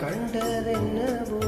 കണ്ടതെന്നവോ